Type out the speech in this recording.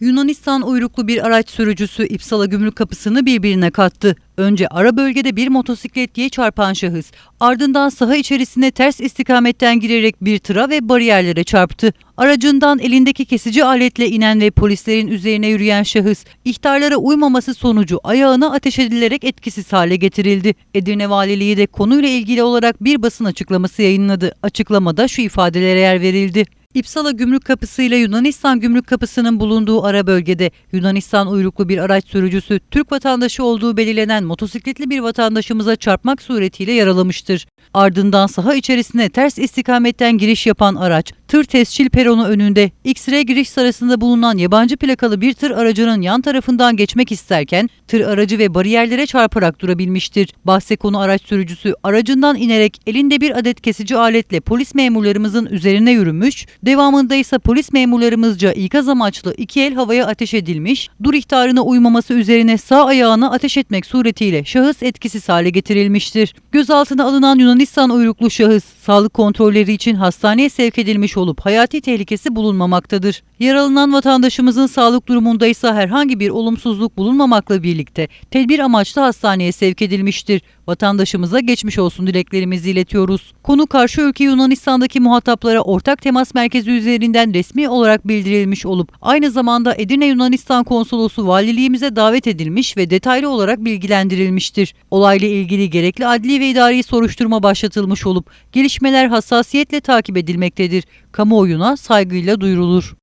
Yunanistan uyruklu bir araç sürücüsü İpsala gümrük kapısını birbirine kattı. Önce ara bölgede bir motosikletliye çarpan şahıs, ardından saha içerisine ters istikametten girerek bir tıra ve bariyerlere çarptı. Aracından elindeki kesici aletle inen ve polislerin üzerine yürüyen şahıs, ihtarlara uymaması sonucu ayağına ateş edilerek etkisiz hale getirildi. Edirne Valiliği de konuyla ilgili olarak bir basın açıklaması yayınladı. Açıklamada şu ifadelere yer verildi. İpsala Gümrük Kapısı ile Yunanistan Gümrük Kapısı'nın bulunduğu ara bölgede Yunanistan uyruklu bir araç sürücüsü Türk vatandaşı olduğu belirlenen motosikletli bir vatandaşımıza çarpmak suretiyle yaralamıştır. Ardından saha içerisine ters istikametten giriş yapan araç tır tescil peronu önünde X-ray giriş sırasında bulunan yabancı plakalı bir tır aracının yan tarafından geçmek isterken tır aracı ve bariyerlere çarparak durabilmiştir. Bahse konu araç sürücüsü aracından inerek elinde bir adet kesici aletle polis memurlarımızın üzerine yürümüş, devamında ise polis memurlarımızca ikaz amaçlı iki el havaya ateş edilmiş, dur ihtarına uymaması üzerine sağ ayağına ateş etmek suretiyle şahıs etkisiz hale getirilmiştir. Gözaltına alınan Yunanistan uyruklu şahıs sağlık kontrolleri için hastaneye sevk edilmiş olup hayati tehlikesi bulunmamaktadır. Yaralanan vatandaşımızın sağlık durumunda ise herhangi bir olumsuzluk bulunmamakla birlikte tedbir amaçlı hastaneye sevk edilmiştir. Vatandaşımıza geçmiş olsun dileklerimizi iletiyoruz. Konu karşı ülke Yunanistan'daki muhataplara ortak temas merkezi üzerinden resmi olarak bildirilmiş olup aynı zamanda Edirne Yunanistan Konsolosu valiliğimize davet edilmiş ve detaylı olarak bilgilendirilmiştir. Olayla ilgili gerekli adli ve idari soruşturma başlatılmış olup gelişmeler hassasiyetle takip edilmektedir. Kamuoyuna saygıyla duyurulur.